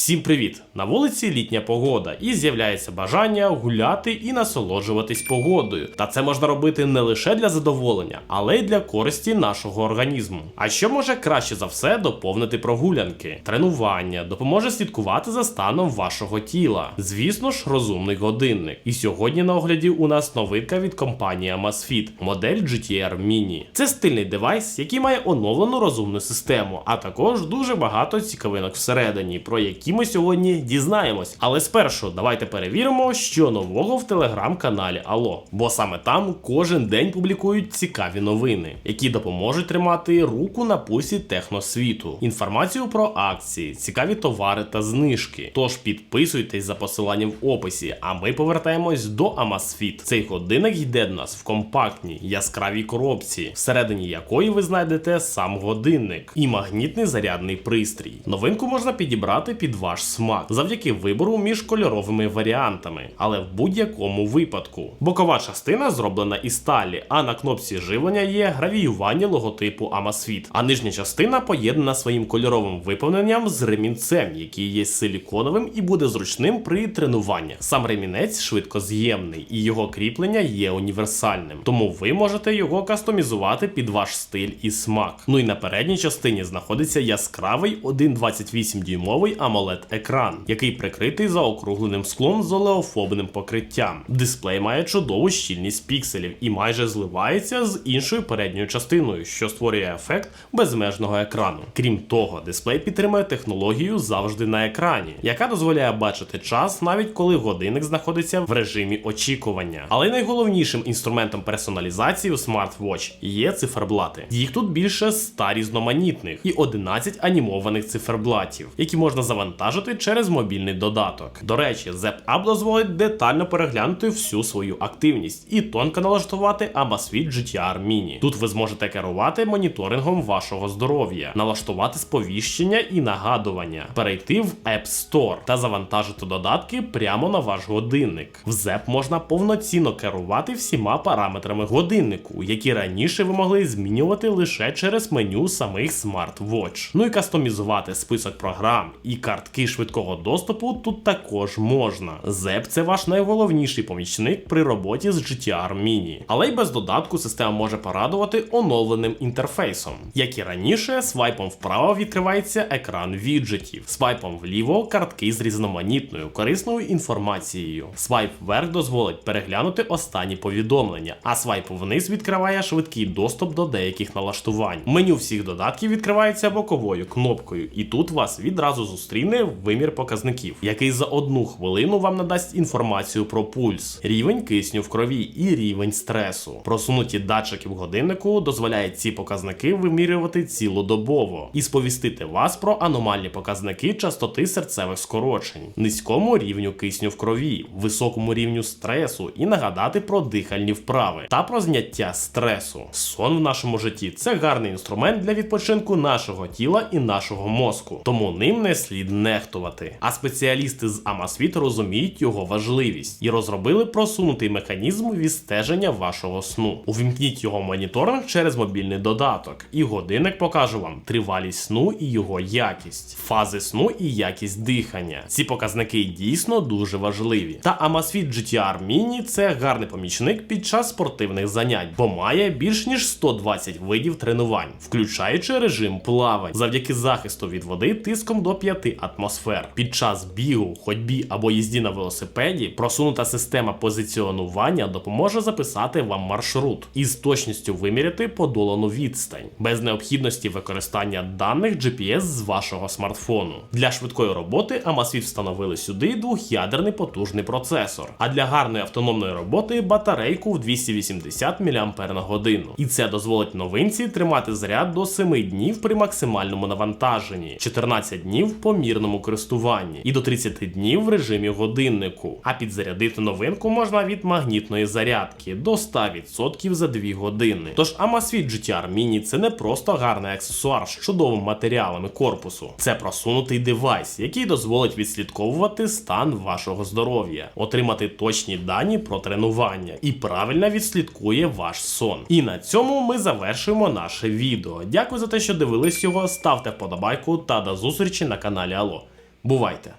Всім привіт! На вулиці літня погода, і з'являється бажання гуляти і насолоджуватись погодою. Та це можна робити не лише для задоволення, але й для користі нашого організму. А що може краще за все доповнити прогулянки? Тренування допоможе слідкувати за станом вашого тіла. Звісно ж, розумний годинник. І сьогодні на огляді у нас новинка від компанії Amazfit, модель GTR Mini. Це стильний девайс, який має оновлену розумну систему, а також дуже багато цікавинок всередині, про які ми сьогодні дізнаємось. Але спершу давайте перевіримо, що нового в телеграм-каналі Алло. Бо саме там кожен день публікують цікаві новини, які допоможуть тримати руку на пульсі техносвіту, інформацію про акції, цікаві товари та знижки. Тож підписуйтесь за посиланням в описі, а ми повертаємось до Amazfit. Цей годинник йде до нас в компактній яскравій коробці, всередині якої ви знайдете сам годинник і магнітний зарядний пристрій. Новинку можна підібрати під ваш смак завдяки вибору між кольоровими варіантами, але в будь-якому випадку. Бокова частина зроблена із сталі, а на кнопці живлення є гравіювання логотипу Amazfit. А нижня частина поєднана своїм кольоровим виповненням з ремінцем, який є силіконовим і буде зручним при тренуванні. Сам ремінець швидкоз'ємний і його кріплення є універсальним, тому ви можете його кастомізувати під ваш стиль і смак. Ну і на передній частині знаходиться яскравий 1,28 дюймовий amoled екран, який прикритий заокругленим склом з олеофобним покриттям. Дисплей має чудову щільність пікселів і майже зливається з іншою передньою частиною, що створює ефект безмежного екрану. Крім того, дисплей підтримує технологію завжди на екрані, яка дозволяє бачити час навіть коли годинник знаходиться в режимі очікування. Але найголовнішим інструментом персоналізації у SmartWatch є циферблати. Їх тут більше 100 різноманітних і 11 анімованих циферблатів, які можна завантажити через мобільний додаток. До речі, Zep App дозволить детально переглянути всю свою активність і тонко налаштувати Amazfit GTR Mini. Тут ви зможете керувати моніторингом вашого здоров'я, налаштувати сповіщення і нагадування, перейти в App Store та завантажити додатки прямо на ваш годинник. В Zep можна повноцінно керувати всіма параметрами годиннику, які раніше ви могли змінювати лише через меню самих SmartWatch. Ну і кастомізувати список програм і картки швидкого доступу тут також можна. Zep – це ваш найголовніший помічник при роботі з GTR Mini. Але й без додатку система може порадувати оновленим інтерфейсом. Як і раніше, свайпом вправо відкривається екран віджитів, свайпом вліво картки з різноманітною корисною інформацією. Свайп вверх дозволить переглянути останні повідомлення, а свайп вниз відкриває швидкий доступ до деяких налаштувань. Меню всіх додатків відкривається боковою кнопкою, і тут вас відразу зустріне вимір показників, який за одну хвилину вам надасть інформацію про пульс, рівень кисню в крові і рівень стресу. Просунуті датчики в годиннику дозволяють ці показники вимірювати цілодобово і сповістити вас про аномальні показники частоти серцевих скорочень, низькому рівню кисню в крові, високому рівню стресу і нагадати про дихальні вправи та про зняття стресу. Сон в нашому житті це гарний інструмент для відпочинку нашого тіла і нашого мозку, тому ним не слід нехтувати. А спеціалісти з Amazfit розуміють його важливість і розробили просунутий механізм відстеження вашого сну. Увімкніть його моніторинг через мобільний додаток, і годинник покаже вам тривалість сну і його якість, фази сну і якість дихання. Ці показники дійсно дуже важливі. Та Amazfit GTR Mini це гарний помічник під час спортивних занять, бо має більш ніж 120 видів тренувань, включаючи режим плавань, завдяки захисту від води тиском до 5 атмосфер. Під час бігу, ходьбі або їзді на велосипеді просунута система позиціонування допоможе записати вам маршрут і з точністю виміряти подолану відстань, без необхідності використання даних GPS з вашого смартфону. Для швидкої роботи Amazfit встановили сюди двох'ядерний потужний процесор, а для гарної автономної роботи батарейку в 280 мАч. І це дозволить новинці тримати заряд до 7 днів при максимальному навантаженні, 14 днів в помірному користуванні і до 30 днів в режимі годиннику. А підзарядити новинку можна від магнітної зарядки до 100% за 2 години. Тож Amazfit GTR Mini це не просто гарний аксесуар з чудовими матеріалами корпусу, це просунутий девайс, який дозволить відслідковувати стан вашого здоров'я, отримати точні дані про тренування і правильно відслідкує ваш сон. І на цьому ми завершуємо наше відео. Дякую за те, що дивились його. Ставте вподобайку та до зустрічі на каналі Алло. Бувайте!